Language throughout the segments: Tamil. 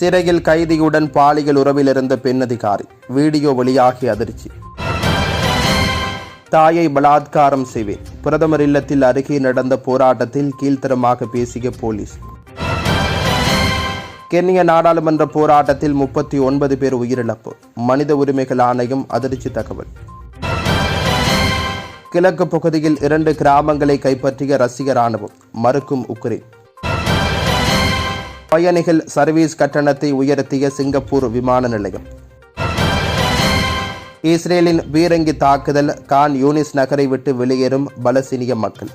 சிறையில் கைதியுடன் பாலியல் உறவில் இருந்த பெண் அதிகாரி வீடியோ வெளியாகி அதிர்ச்சி. தாயை பலாத்காரம் செய்வேன். பிரதமர் இல்லத்தில் அருகே நடந்த போராட்டத்தில் கீழ்த்தரமாக பேசிய போலீஸ். கென்னிய நாடாளுமன்ற போராட்டத்தில் முப்பத்தி ஒன்பது பேர் உயிரிழப்பு. மனித உரிமைகள் ஆணையம் அதிர்ச்சி தகவல். கிழக்கு பகுதியில் இரண்டு கிராமங்களை கைப்பற்றிய ரஷ்ய ராணுவம் மறுக்கும் உக்ரைன். பயணிகள் சர்வீஸ் கட்டணத்தை உயர்த்திய சிங்கப்பூர் விமான நிலையம். இஸ்ரேலின் பீரங்கி தாக்குதல் கான் யூனிஸ் நகரை விட்டு வெளியேறும் பலஸ்தீனிய மக்கள்.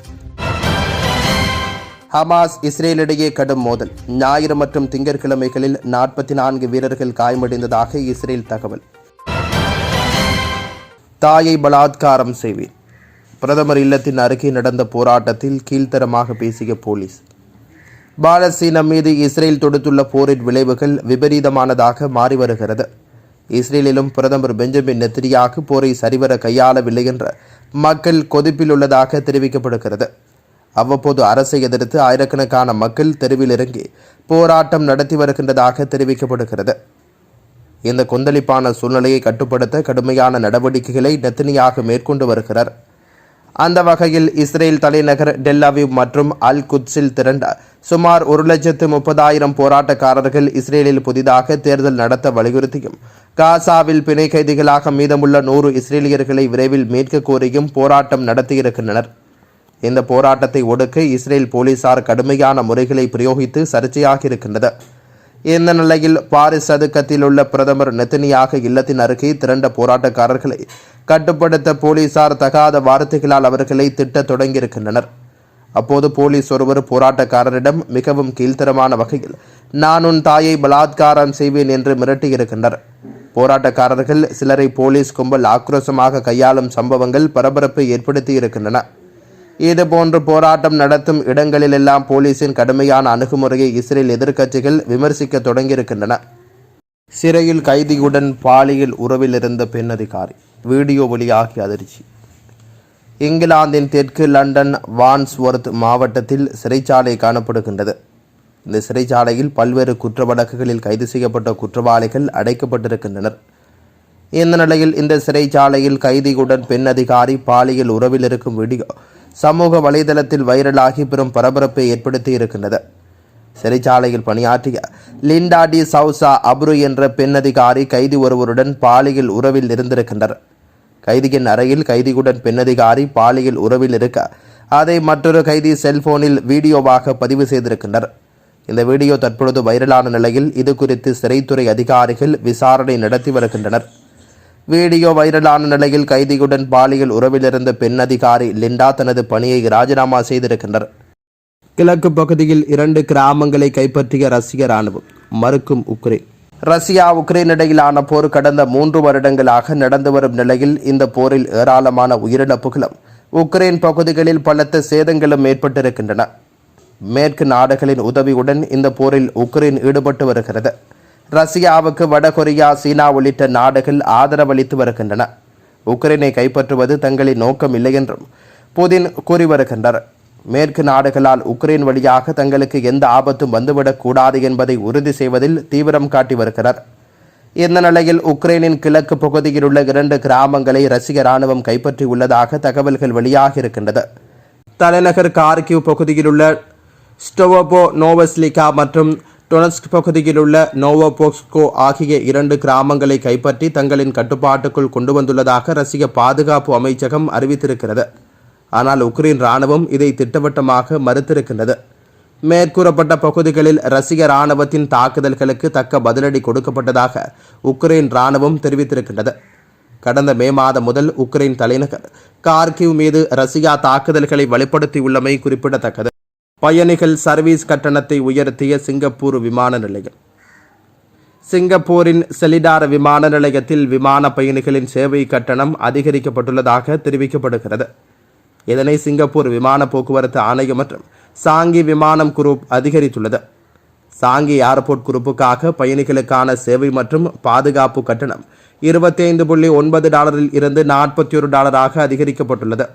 ஹமாஸ் இஸ்ரேலிடையே கடும் மோதல். ஞாயிறு மற்றும் திங்கட்கிழமைகளில் நாற்பத்தி நான்கு வீரர்கள் காயமடைந்ததாக இஸ்ரேல் தகவல். தாயை பலாத்காரம் செய்வேன். பிரதமர் இல்லத்தின் அருகே நடந்த போராட்டத்தில் கீழ்த்தரமாக பேசிய போலீஸ். பாலஸ்தீனம் மீது இஸ்ரேல் தொடுத்துள்ள போரின் விளைவுகள் விபரீதமானதாக மாறி வருகிறது. இஸ்ரேலிலும் பிரதமர் பெஞ்சமின் நெத்திரியாக போரை சரிவர கையாளவில்லை என்ற மக்கள் கொதிப்பில் உள்ளதாக தெரிவிக்கப்படுகிறது. அவ்வப்போது அரசை எதிர்த்து ஆயிரக்கணக்கான மக்கள் தெருவில் இறங்கி போராட்டம் நடத்தி வருகின்றதாக தெரிவிக்கப்படுகிறது. இந்த கொந்தளிப்பான சூழ்நிலையை கட்டுப்படுத்த கடுமையான நடவடிக்கைகளை நெத்தனியாக மேற்கொண்டு வருகிறார். அந்த வகையில் இஸ்ரேல் தலைநகர் டெல்லாவிவ் மற்றும் அல் குத்ஸில் திரண்ட சுமார் ஒரு லட்சத்து முப்பதாயிரம் போராட்டக்காரர்கள் இஸ்ரேலில் புதிதாக தேர்தல் நடத்த வலியுறுத்தியும். காசாவில் பிணை கைதிகளாக மீதமுள்ள நூறு இஸ்ரேலியர்களை விரைவில் மீட்க கோரியும் போராட்டம் நடத்தியிருக்கின்றனர். இந்த போராட்டத்தை ஒடுக்க இஸ்ரேல் போலீசார் கடுமையான முறைகளை பிரயோகித்து சர்ச்சையாக இருக்கின்றது இந்த நிலையில் பாரிஸ் சதுக்கத்தில் உள்ள பிரதமர் நெத்தனியாக இல்லத்தின் அருகே திரண்ட போராட்டக்காரர்களை கட்டுப்படுத்த போலீசார் தகாத வார்த்தைகளால் அவர்களை திட்டத் தொடங்கியிருக்கின்றனர். அப்போது போலீஸ் ஒருவர் போராட்டக்காரரிடம் மிகவும் கீழ்த்தரமான வகையில் நான் உன் தாயை பலாத்காரம் செய்வேன் என்று மிரட்டியிருக்கின்றனர். போராட்டக்காரர்கள் சிலரை போலீஸ் கும்பல் ஆக்ரோஷமாக கையாளும் சம்பவங்கள் பரபரப்பை ஏற்படுத்தியிருக்கின்றன. இதுபோன்று போராட்டம் நடத்தும் இடங்களிலெல்லாம் போலீசின் கடுமையான அணுகுமுறையை இஸ்ரேல் எதிர்க்கட்சிகள் விமர்சிக்க தொடங்கியிருக்கின்றன. சிறையில் கைதியுடன் பாலியல் உறவில் இருந்த பெண் அதிகாரி வீடியோ வெளியாகி அதிர்ச்சி. இங்கிலாந்தின் தெற்கு லண்டன் வான்ஸ்வொர்த் மாவட்டத்தில் சிறைச்சாலை காணப்படுகின்றது. இந்த சிறைச்சாலையில் பல்வேறு குற்ற வழக்குகளில் கைது செய்யப்பட்ட குற்றவாளிகள் அடைக்கப்பட்டிருக்கின்றனர். இந்த நிலையில் இந்த சிறைச்சாலையில் கைதியுடன் பெண் அதிகாரி பாலியல் உறவில் இருக்கும் வீடியோ சமூக வலைதளத்தில் வைரலாகி பெரும் பரபரப்பை ஏற்படுத்தி இருக்கின்றது. சிறைச்சாலையில் பணியாற்றிய லிண்டா டி சவுசா அப்ரு என்ற பெண் அதிகாரி கைதி ஒருவருடன் பாலியல் உறவில் இருந்திருக்கின்றனர். கைதியின் அறையில் கைதியுடன் பெண் அதிகாரி பாலியல் உறவில் இருக்க அதை மற்றொரு கைதி செல்போனில் வீடியோவாக பதிவு செய்திருக்கின்றனர். இந்த வீடியோ தற்பொழுது வைரலான நிலையில் இது குறித்து சிறைத்துறை அதிகாரிகள் விசாரணை நடத்தி வருகின்றனர். வீடியோ வைரலான நிலையில் கைதியுடன் பாலியல் உறவிலிருந்த பெண் அதிகாரி லிண்டா தனது பணியை ராஜினாமா செய்திருக்கின்றனர். கிழக்கு பகுதியில் இரண்டு கிராமங்களை கைப்பற்றிய ரஷ்ய ராணுவம் மறுக்கும் உக்ரைன். ரஷ்யா உக்ரைன் இடையிலான போர் கடந்த மூன்று வருடங்களாக நடந்து வரும் நிலையில் இந்த போரில் ஏராளமான உயிரிழப்புகளும் உக்ரைன் பகுதிகளில் பலத்த சேதங்களும் ஏற்பட்டிருக்கின்றன. மேற்கு நாடுகளின் உதவியுடன் இந்த போரில் உக்ரைன் ஈடுபட்டு வருகிறது. ரஷ்யாவுக்கு வடகொரியா சீனா உள்ளிட்ட நாடுகள் ஆதரவளித்து வருகின்றன. உக்ரைனை கைப்பற்றுவது தங்களின் நோக்கம் இல்லை என்றும் புதின் கூறி வருகின்றனர். மேற்கு நாடுகளால் உக்ரைன் வழியாக தங்களுக்கு எந்த ஆபத்தும் வந்துவிடக்கூடாது என்பதை உறுதி செய்வதில் தீவிரம் காட்டி வருகிறார். இந்த நிலையில் உக்ரைனின் கிழக்கு பகுதியில் உள்ள இரண்டு கிராமங்களை ரஷ்ய ராணுவம் கைப்பற்றியுள்ளதாக தகவல்கள் வெளியாகி இருக்கின்றது. தலைநகர் கார்கிவ் பகுதியில் உள்ள ஸ்டோவோபோ நோவஸ்லிகா மற்றும் டொனஸ்க் பகுதியில் உள்ள நோவோபோக்ஸ்கோ ஆகிய இரண்டு கிராமங்களை கைப்பற்றி தங்களின் கட்டுப்பாட்டுக்குள் கொண்டு வந்துள்ளதாக ரஷ்ய பாதுகாப்பு அமைச்சகம் அறிவித்திருக்கிறது. ஆனால் உக்ரைன் ராணுவம் இதை திட்டவட்டமாக மறுத்திருக்கின்றது. மேற்கூறப்பட்ட பகுதிகளில் ரஷ்ய ராணுவத்தின் தாக்குதல்களுக்கு தக்க பதிலடி கொடுக்கப்பட்டதாக உக்ரைன் ராணுவம் தெரிவித்திருக்கின்றது. கடந்த மே மாதம் முதல் உக்ரைன் தலைநகர் கார்கிவ் மீது ரஷ்யா தாக்குதல்களை வலுப்படுத்தியுள்ளமை குறிப்பிடத்தக்கது. பயணிகள் சர்வீஸ் கட்டணத்தை உயர்த்திய சிங்கப்பூர் விமான நிலையம். சிங்கப்பூரின் செலிடார விமான நிலையத்தில் விமான பயணிகளின் சேவை கட்டணம் அதிகரிக்கப்பட்டுள்ளதாக தெரிவிக்கப்படுகிறது. இதனை சிங்கப்பூர் விமான போக்குவரத்து ஆணையம் மற்றும் சாங்கி விமானம் குரூப் அதிகரித்துள்ளது. சாங்கி ஏர்போர்ட் குரூப்புக்காக பயணிகளுக்கான சேவை மற்றும் பாதுகாப்பு கட்டணம் இருபத்தி ஐந்து புள்ளி ஒன்பது டாலரில் இருந்து நாற்பத்தி ஒரு டாலராக அதிகரிக்கப்பட்டுள்ளது.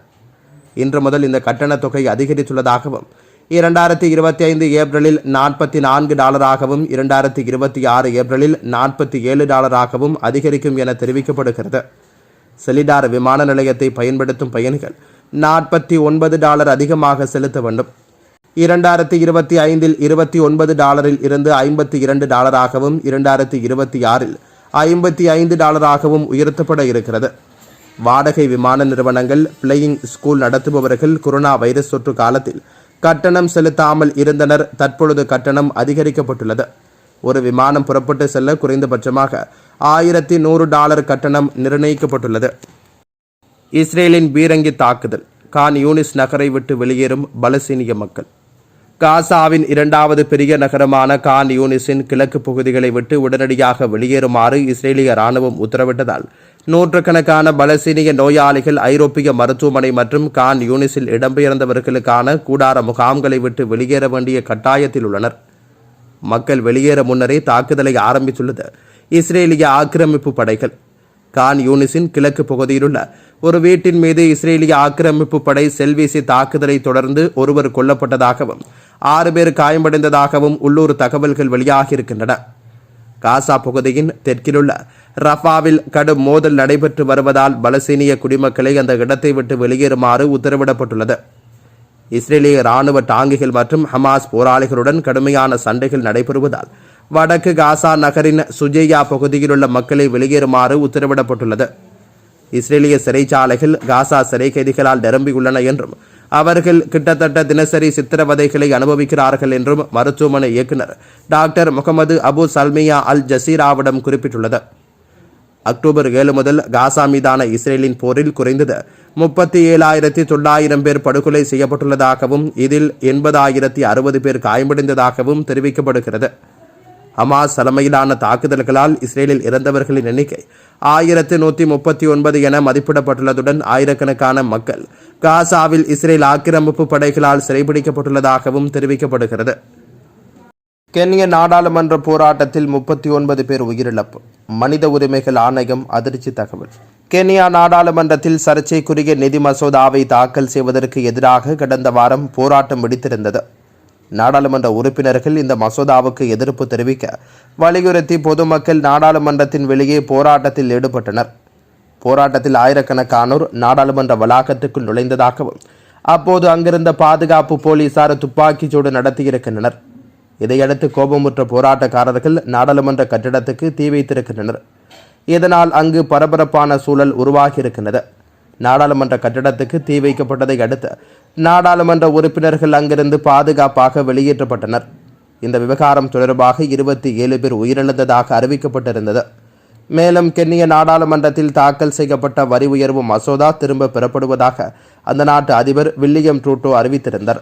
இன்று முதல் இந்த கட்டணத் தொகை அதிகரித்துள்ளதாகவும் இரண்டாயிரத்தி இருபத்தி ஐந்து ஏப்ரலில் நாற்பத்தி நான்கு டாலராகவும் இரண்டாயிரத்தி இருபத்தி ஆறு ஏப்ரலில் நாற்பத்தி ஏழு டாலராகவும் அதிகரிக்கும் என தெரிவிக்கப்படுகிறது. செலிடார் விமான நிலையத்தை பயன்படுத்தும் பயணிகள் நாற்பத்தி ஒன்பது டாலர் அதிகமாக செலுத்த வேண்டும். இரண்டாயிரத்தி இருபத்தி ஐந்தில் இருபத்தி ஒன்பது டாலரில் இருந்து ஐம்பத்தி இரண்டு டாலராகவும் இரண்டாயிரத்தி இருபத்தி ஆறில் ஐம்பத்தி ஐந்து டாலராகவும் உயர்த்தப்பட இருக்கிறது. வாடகை விமான நிறுவனங்கள் பிளேயிங் ஸ்கூல் நடத்துபவர்கள் கொரோனா வைரஸ் தொற்று காலத்தில் கட்டணம் செலுத்தாமல் இருந்தனர். தற்பொழுது கட்டணம் அதிகரிக்கப்பட்டுள்ளது. ஒரு விமானம் புறப்பட்டு செல்ல குறைந்தபட்சமாக ஆயிரத்தி நூறு டாலர் கட்டணம் நிர்ணயிக்கப்பட்டுள்ளது. இஸ்ரேலின் பீரங்கி தாக்குதல். கான் யூனிஸ் நகரை விட்டு வெளியேறும் பலசீனிய மக்கள். காசாவின் இரண்டாவது பெரிய நகரமான கான் யூனிஸின் கிழக்கு பகுதிகளை விட்டு உடனடியாக வெளியேறுமாறு இஸ்ரேலிய ராணுவம் உத்தரவிட்டதால் நூற்றுக்கணக்கான பலசீனிய நோயாளிகள் ஐரோப்பிய மருத்துவமனை மற்றும் கான் யூனிஸில் இடம்பெயர்ந்தவர்களுக்கான கூடார முகாம்களை விட்டு வெளியேற வேண்டிய கட்டாயத்தில் உள்ளனர். மக்கள் வெளியேற முன்னரே தாக்குதலை ஆரம்பித்துள்ளது. இஸ்ரேலிய ஆக்கிரமிப்பு படைகள். கான் யூனிஸின் கிழக்கு பகுதியிலுள்ள ஒரு வீட்டின் மீது இஸ்ரேலிய ஆக்கிரமிப்பு படை செல்வீசி தாக்குதலை தொடர்ந்து ஒருவர் கொல்லப்பட்டதாகவும் ஆறு பேர் காயமடைந்ததாகவும் உள்ளூர் தகவல்கள் வெளியாகியிருக்கின்றன. காசா பகுதியின் தெற்கிலுள்ள ரஃபாவில் கடும் மோதல் நடைபெற்று வருவதால் பலசீனிய குடிமக்களை அந்த இடத்தை விட்டு வெளியேறுமாறு உத்தரவிடப்பட்டுள்ளது. இஸ்ரேலிய ராணுவ டாங்கிகள் மற்றும் ஹமாஸ் போராளிகளுடன் கடுமையான சண்டைகள் நடைபெறுவதால் வடக்கு காசா நகரின் சுஜேயா பகுதியிலுள்ள மக்களை வெளியேறுமாறு உத்தரவிடப்பட்டுள்ளது. இஸ்ரேலிய சிறைச்சாலைகள் காசா சிறை கைதிகளால் நிரம்பியுள்ளன என்றும் அவர்கள் கிட்டத்தட்ட தினசரி சித்திரவதைகளை அனுபவிக்கிறார்கள் என்றும் மருத்துவமனை இயக்குனர் டாக்டர் முகமது அபு சல்மியா அல் ஜசீராவிடம் குறிப்பிட்டுள்ளது. அக்டோபர் ஏழு முதல் காசா மீதான இஸ்ரேலின் போரில் குறைந்தது முப்பத்தி ஏழாயிரத்தி தொள்ளாயிரம் பேர் படுகொலை செய்யப்பட்டுள்ளதாகவும் இதில் எண்பதாயிரத்தி அறுபது பேர் காயமடைந்ததாகவும் தெரிவிக்கப்படுகிறது. ஹமாஸ் தலைமையிலான தாக்குதல்களால் இஸ்ரேலில் இறந்தவர்களின் எண்ணிக்கை ஆயிரத்து நூற்றி முப்பத்தி ஒன்பது என மதிப்பிடப்பட்டுள்ளதுடன் ஆயிரக்கணக்கான மக்கள் காசாவில் இஸ்ரேல் ஆக்கிரமிப்பு படைகளால் சிறைபிடிக்கப்பட்டுள்ளதாகவும் தெரிவிக்கப்படுகிறது. கென்ய நாடாளுமன்ற போராட்டத்தில் முப்பத்தி ஒன்பது பேர் உயிரிழப்பு. மனித உரிமைகள் ஆணையம் அதிர்ச்சி தகவல். கென்யா நாடாளுமன்றத்தில் சர்ச்சைக்குரிய நிதி மசோதாவை தாக்கல் செய்வதற்கு எதிராக கடந்த வாரம் போராட்டம் வெடித்திருந்தது. நாடாளுமன்ற உறுப்பினர்கள் இந்த மசோதாவுக்கு எதிர்ப்பு தெரிவிக்க வலியுறுத்தி பொதுமக்கள் நாடாளுமன்றத்தின் வெளியே போராட்டத்தில் ஈடுபட்டனர். போராட்டத்தில் ஆயிரக்கணக்கானோர் நாடாளுமன்ற வளாகத்துக்குள் நுழைந்ததாகவும் அப்போது அங்கிருந்த பாதுகாப்பு போலீசார் துப்பாக்கிச்சூடு நடத்தியிருக்கின்றனர். இதையடுத்து கோபமுற்ற போராட்டக்காரர்கள் நாடாளுமன்ற கட்டிடத்துக்கு தீ வைத்திருக்கின்றனர். இதனால் அங்கு பரபரப்பான சூழல் உருவாகியிருக்கின்றது. நாடாளுமன்ற கட்டிடத்துக்கு தீ வைக்கப்பட்டதை அடுத்து நாடாளுமன்ற உறுப்பினர்கள் அங்கிருந்து பாதுகாப்பாக வெளியேற்றப்பட்டனர். இந்த விவகாரம் தொடர்பாக இருபத்தி ஏழு பேர் உயிரிழந்ததாக அறிவிக்கப்பட்டிருந்தது. மேலும் கென்னிய நாடாளுமன்றத்தில் தாக்கல் செய்யப்பட்ட வரி உயர்வு மசோதா திரும்ப பெறப்படுவதாக அந்த நாட்டு அதிபர் வில்லியம் ட்ரூட்டோ அறிவித்திருந்தார்.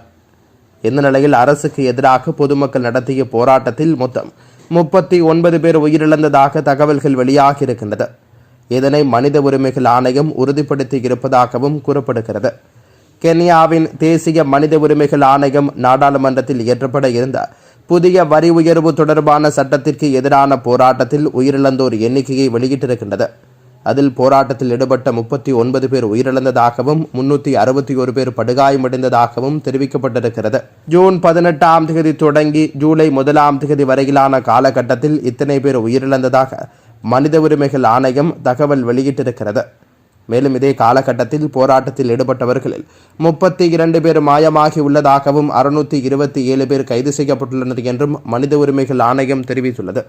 இந்த நிலையில் அரசுக்கு எதிராக பொதுமக்கள் நடத்திய போராட்டத்தில் மொத்தம் முப்பத்தி ஒன்பது பேர் உயிரிழந்ததாக தகவல்கள் வெளியாகியிருக்கின்றது இதனை மனித உரிமைகள் ஆணையம் உறுதிப்படுத்தி இருப்பதாகவும் கூறப்படுகிறது. கென்யாவின் தேசிய மனித உரிமைகள் ஆணையம் நாடாளுமன்றத்தில் இயற்றப்பட இருந்த புதிய வரி உயர்வு தொடர்பான சட்டத்திற்கு எதிரான போராட்டத்தில் உயிரிழந்தோர் எண்ணிக்கையை வெளியிட்டிருக்கின்றது. அதில் போராட்டத்தில் ஈடுபட்ட முப்பத்தி ஒன்பது பேர் உயிரிழந்ததாகவும் முன்னூற்றி அறுபத்தி ஒரு பேர் படுகாயமடைந்ததாகவும் தெரிவிக்கப்பட்டிருக்கிறது. ஜூன் பதினெட்டாம் தேதி தொடங்கி ஜூலை முதலாம் தேதி வரையிலான காலகட்டத்தில் இத்தனை பேர் உயிரிழந்ததாக மனித உரிமைகள் ஆணையம் தகவல் வெளியிட்டிருக்கிறது. மேலும் இதே காலகட்டத்தில் போராட்டத்தில் ஈடுபட்டவர்களில் முப்பத்தி இரண்டு பேர் மாயமாகி உள்ளதாகவும் அறுநூற்றி இருபத்தி ஏழு பேர் கைது செய்யப்பட்டுள்ளனர் என்றும் மனித உரிமைகள் ஆணையம் தெரிவித்துள்ளது.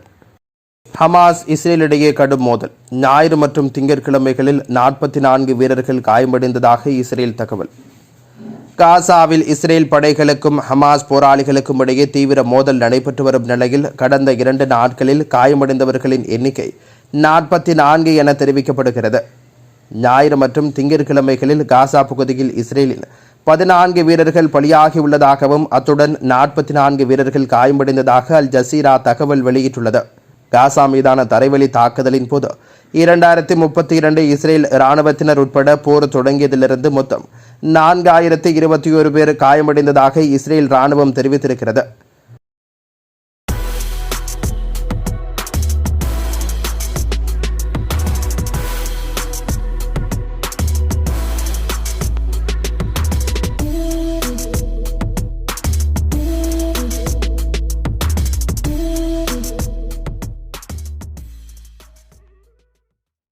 ஹமாஸ் இஸ்ரேலிடையே கடும் மோதல். ஞாயிறு மற்றும் திங்கட்கிழமைகளில் நாற்பத்தி நான்கு வீரர்கள் காயமடைந்ததாக இஸ்ரேல் தகவல். காசாவில் இஸ்ரேல் படைகளுக்கும் ஹமாஸ் போராளிகளுக்கும் இடையே தீவிர மோதல் நடைபெற்று வரும் நிலையில் கடந்த இரண்டு நாட்களில் காயமடைந்தவர்களின் எண்ணிக்கை நாற்பத்தி நான்கு என தெரிவிக்கப்படுகிறது. ஞாயிறு மற்றும் திங்கட்கிழமைகளில் காசா பகுதியில் இஸ்ரேலில் பதினான்கு வீரர்கள் பலியாகியுள்ளதாகவும் அத்துடன் நாற்பத்தி நான்கு வீரர்கள் காயமடைந்ததாக அல் ஜசீரா தகவல் வெளியிட்டுள்ளது. காசா மீதான தரைவழி தாக்குதலின் போது இரண்டாயிரத்தி முப்பத்தி இரண்டு இஸ்ரேல் இராணுவத்தினர் உட்பட போர் தொடங்கியதிலிருந்து மொத்தம் நான்காயிரத்தி இருபத்தி ஒரு பேர் காயமடைந்ததாக இஸ்ரேல் இராணுவம் தெரிவித்திருக்கிறது.